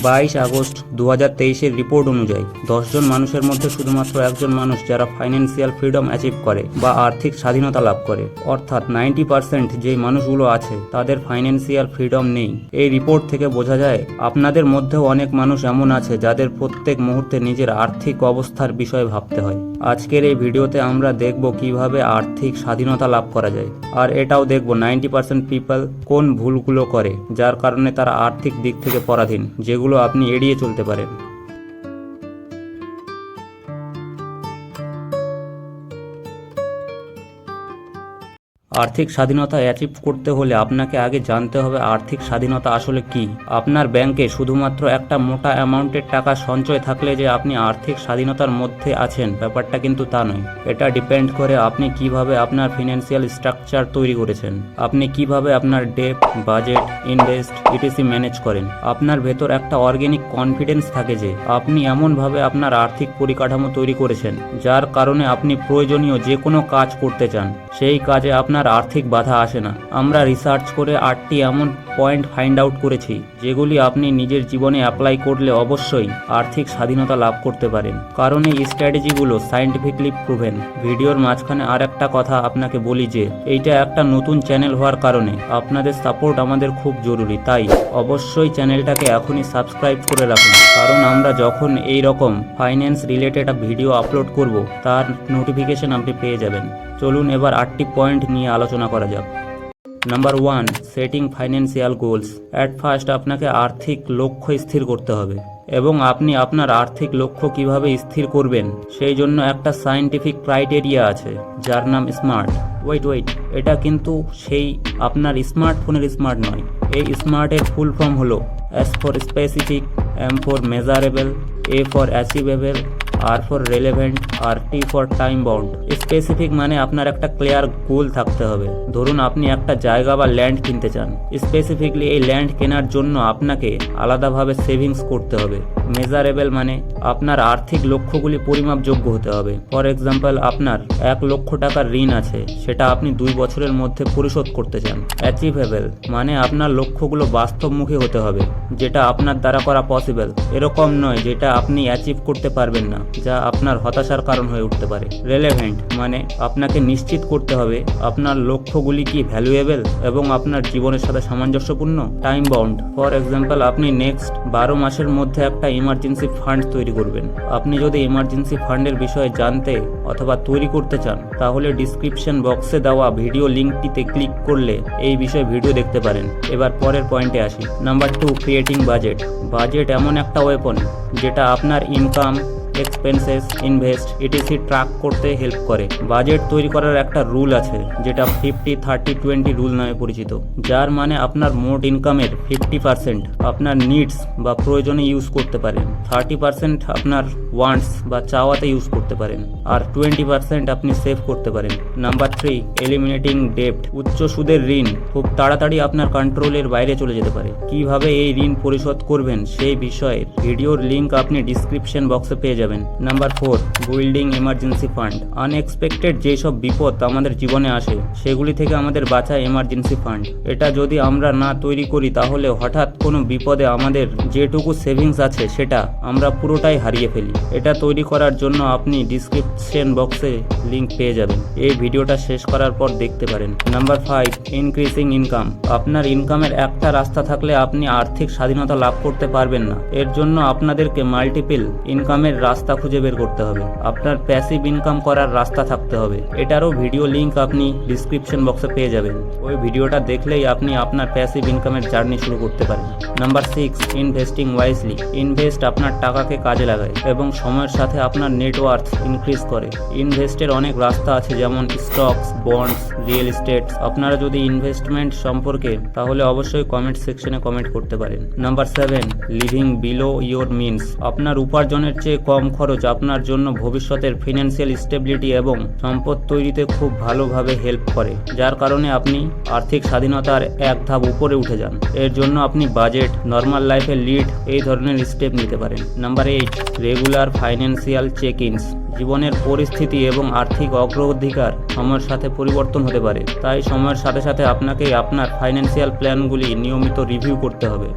বাইশ আগস্ট দু হাজার তেইশের রিপোর্ট অনুযায়ী দশজন মানুষের মধ্যে শুধুমাত্র একজন মানুষ যারা ফাইন্যান্সিয়াল ফ্রিডম অ্যাচিভ করে বা আর্থিক স্বাধীনতা লাভ করে। অর্থাৎ নাইনটি পার্সেন্ট যেই মানুষগুলো আছে, তাদের ফাইন্যান্সিয়াল ফ্রিডম নেই। এই রিপোর্ট থেকে বোঝা যায়, আপনাদের মধ্যেও অনেক মানুষ এমন আছে যাদের প্রত্যেক মুহূর্তে নিজের আর্থিক অবস্থার বিষয়ে ভাবতে হয়। আজকের এই ভিডিওতে আমরা দেখব কীভাবে আর্থিক স্বাধীনতা লাভ করা যায়। আর এটাও দেখব নাইনটি পার্সেন্ট পিপল কোন ভুলগুলো করে, যার কারণে তারা আর্থিক দিক থেকে পরাধীন, যেগুলো আপনি এড়িয়ে চলতে পারেন। আর্থিক স্বাধীনতা অ্যাচিভ করতে হলে আপনাকে আগে জানতে হবে আর্থিক স্বাধীনতা আসলে কি। আপনার ব্যাংকে শুধুমাত্র একটা মোটা অ্যামাউন্টের টাকা সঞ্চয় থাকলে যে আপনি আর্থিক স্বাধীনতার মধ্যে আছেন, ব্যাপারটা কিন্তু তা নয়। এটা ডিপেন্ড করে আপনি কীভাবে আপনার ফিনান্সিয়াল স্ট্রাকচার তৈরি করেছেন। আপনি কীভাবে আপনার debt budget invest ETC manage করেন। আপনার ভেতর একটা অর্গ্যানিক কনফিডেন্স থাকে যে আপনি এমনভাবে আপনার আর্থিক পরিকাঠামো তৈরি করেছেন, যার কারণে আপনি প্রয়োজনীয় যে কোনো কাজ করতে চান। সেই কাজে আপনার আর্থিক বাধা আসে না। আমরা রিসার্চ করে আটটি এমন পয়েন্ট ফাইন্ড আউট করেছি, যেগুলি আপনি নিজের জীবনে অ্যাপ্লাই করলে অবশ্যই আর্থিক স্বাধীনতা লাভ করতে পারেন। কারণ এই স্ট্র্যাটেজিগুলো সাইন্টিফিকলি প্রুভেন ভিডিওর মাঝখানে আর একটা কথা আপনাকে বলি যে, এইটা একটা নতুন চ্যানেল হওয়ার কারণে আপনাদের সাপোর্ট আমাদের খুব জরুরি। তাই অবশ্যই চ্যানেলটাকে এখনই সাবস্ক্রাইব করে রাখুন। কারণ আমরা যখন এই রকম ফাইন্যান্স রিলেটেড ভিডিও আপলোড করব, তার নোটিফিকেশন আপনি পেয়ে যাবেন। চলুন এবার আটটি পয়েন্ট নিয়ে আলোচনা করা যাক। Number one setting financial goals at first আপনাকে আর্থিক লক্ষ্য স্থির করতে হবে এবং আপনি আপনার আর্থিক লক্ষ্য কীভাবে স্থির করবেন, সেই জন্য একটা সায়েন্টিফিক ক্রাইটেরিয়া আছে, যার নাম স্মার্ট ওয়েট ওয়েট এটা কিন্তু সেই আপনার স্মার্টফোনের স্মার্ট নয়। এই স্মার্টের ফুল ফর্ম হলো S for specific M for measurable, A for achievable R for relevant R T for time bound specific মানে আপনার একটা ক্লিয়ার গোল থাকতে হবে। ধরুন আপনি একটা জায়গা বা ল্যান্ড কিনতে চান। স্পেসিফিকলি এই ল্যান্ড কেনার জন্য আপনাকে আলাদাভাবে সেভিংস করতে হবে। মেজারেবল মানে আপনার আর্থিক লক্ষ্যগুলি পরিমাপযোগ্য হতে হবে। ফর এক্সাম্পল আপনার এক লক্ষ টাকার ঋণ আছে। সেটা আপনি দুই বছরের মধ্যে পরিশোধ করতে চান। অ্যাচিভেবল মানে আপনার লক্ষ্যগুলো বাস্তবমুখী হতে হবে, যেটা আপনার দ্বারা করা পসিবল এরকম নয়, যেটা আপনি অ্যাচিভ করতে পারবেন না। যা আপনার হতাশার কারণ হয়ে উঠতে পারে। রেলেভেন্ট মানে আপনাকে নিশ্চিত করতে হবে আপনার লক্ষ্যগুলি কি ভ্যালুয়েবল এবং আপনার জীবনের সাথে সামঞ্জস্যপূর্ণ। টাইম বাউন্ড ফর এক্সাম্পল আপনি নেক্সট বারো মাসের মধ্যে একটা ইমার্জেন্সি ফান্ড তৈরি করবেন। আপনি যদি ইমার্জেন্সি ফান্ডের বিষয়ে জানতে অথবা তৈরি করতে চান, তাহলে ডিসক্রিপশন বক্সে দেওয়া ভিডিও লিঙ্কটিতে ক্লিক করলে এই বিষয়ে ভিডিও দেখতে পারেন। এবার পরের পয়েন্টে আসি। Number two creating budget budget এমন একটা ওয়েপন যেটা আপনার income expenses invest ETC track করতে হেল্প করে। বাজেট তৈরি করার একটা রুল আছে, যেটা ফিফটি থার্টি টোয়েন্টি রুল নামে পরিচিত। যার মানে আপনার মোট ইনকামের ফিফটি পার্সেন্ট আপনার নিডস বা প্রয়োজনে ইউজ করতে পারেন। থার্টি পার্সেন্ট আপনার ওয়ান্টস বা চাওয়াতে ইউজ করতে পারেন। আর টোয়েন্টি পার্সেন্ট আপনি সেভ করতে পারেন। নাম্বার থ্রি এলিমিনেটিং ডেপ্ট উচ্চ সুদের ঋণ। খুব তাড়াতাড়ি আপনার কন্ট্রোলের বাইরে চলে যেতে পারে। কীভাবে এই ঋণ পরিশোধ করবেন সেই বিষয়ে ভিডিওর লিঙ্ক আপনি ডিসক্রিপশন বক্সে পেয়ে যাবেন। Number four building emergency fund unexpected যেসব বিপদ আমাদের জীবনে আসে, সেগুলি থেকে আমাদের বাঁচায় এমার্জেন্সি ফান্ড এটা যদি আমরা না তৈরি করি, তাহলে হঠাৎ কোনো বিপদে আমাদের যেটুকু সেভিংস আছে, সেটা আমরা পুরোটাই হারিয়ে ফেলি। এটা তৈরি করার জন্য আপনি ডিসক্রিপশন বক্সে লিঙ্ক পেয়ে যাবেন। এই ভিডিওটা শেষ করার পর দেখতে পারেন। নাম্বার ফাইভ ইনক্রিজিং ইনকাম আপনার ইনকামের একটা রাস্তা থাকলে আপনি আর্থিক স্বাধীনতা লাভ করতে পারবেন না। এর জন্য আপনাদেরকে মাল্টিপল ইনকামের রাস্তা খুঁজে বের করতে হবে। আপনার প্যাসিভ ইনকাম করার রাস্তা থাকতে হবে। এটারও ভিডিও লিঙ্ক আপনি ডিসক্রিপশন বক্সে পেয়ে যাবেন। ওই ভিডিওটা দেখলেই আপনি আপনার প্যাসিভ ইনকামের জার্নি শুরু করতে পারেন number six investing wisely invest আপনার টাকাকে কাজে লাগায় এবং সময়ের সাথে আপনার নেটওয়ার্থ ইনক্রিজ করে। ইনভেস্টের অনেক রাস্তা আছে যেমন স্টকস বন্ডস রিয়েল এস্টেট আপনারা যদি ইনভেস্টমেন্ট সম্পর্কে, তাহলে অবশ্যই কমেন্ট সেকশনে কমেন্ট করতে পারেন। Number seven living below your means আপনার উপার্জনের চেয়ে কম খরচ আপনার জন্য ভবিষ্যতের ফিনান্সিয়াল স্টেবিলিটি এবং সম্পদ তৈরিতে খুব ভালোভাবে হেল্প করে, যার কারণে আপনি আর্থিক স্বাধীনতার এক ধাপ উপরে উঠে যান। এর জন্য আপনি বাজেট নর্মাল লাইফে লিড এই ধরনের স্টেপ নিতে পারেন। Number eight regular financial check ins জীবনের পরিস্থিতি এবং আর্থিক অগ্রাধিকার সময়ের সাথে পরিবর্তন হতে পারে। তাই সময়ের সাথে সাথে আপনাকে আপনার ফাইন্যান্সিয়াল প্ল্যানগুলি নিয়মিত রিভিউ করতে হবে।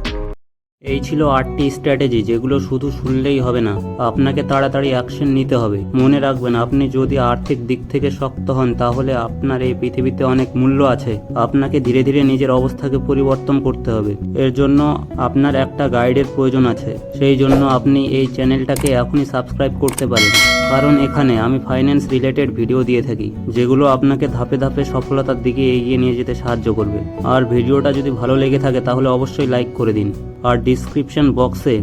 এই ছিল আটটি স্ট্র্যাটেজি যেগুলো শুধু শুনলেই হবে না। আপনাকে তাড়াতাড়ি অ্যাকশন নিতে হবে। মনে রাখবেন, আপনি যদি আর্থিক দিক থেকে শক্ত হন, তাহলে আপনার এই পৃথিবীতে অনেক মূল্য আছে। আপনাকে ধীরে ধীরে নিজের অবস্থাকে পরিবর্তন করতে হবে। এর জন্য আপনার একটা গাইডের প্রয়োজন আছে। সেই জন্য আপনি এই চ্যানেলটাকে এখনই সাবস্ক্রাইব করতে পারেন। কারণ এখানে আমি ফাইন্যান্স রিলেটেড ভিডিও দিয়ে থাকি, যেগুলো আপনাকে ধাপে ধাপে সফলতার দিকে এগিয়ে নিয়ে যেতে সাহায্য করবে। আর ভিডিওটা যদি ভালো লেগে থাকে, তাহলে অবশ্যই লাইক করে দিন। আর ডিসক্রিপশন বক্সে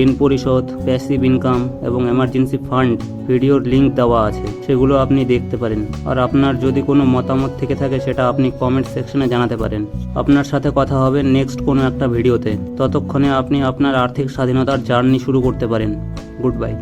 ঋণ পরিশোধ প্যাসিভ ইনকাম এবং এমার্জেন্সি ফান্ড ভিডিওর লিঙ্ক দেওয়া আছে, সেগুলো আপনি দেখতে পারেন। আর আপনার যদি কোনো মতামত থেকে থাকে, সেটা আপনি কমেন্ট সেকশনে জানাতে পারেন। আপনার সাথে কথা হবে নেক্সট কোনো একটা ভিডিওতে ততক্ষণে আপনি আপনার আর্থিক স্বাধীনতার জার্নি শুরু করতে পারেন। Good bye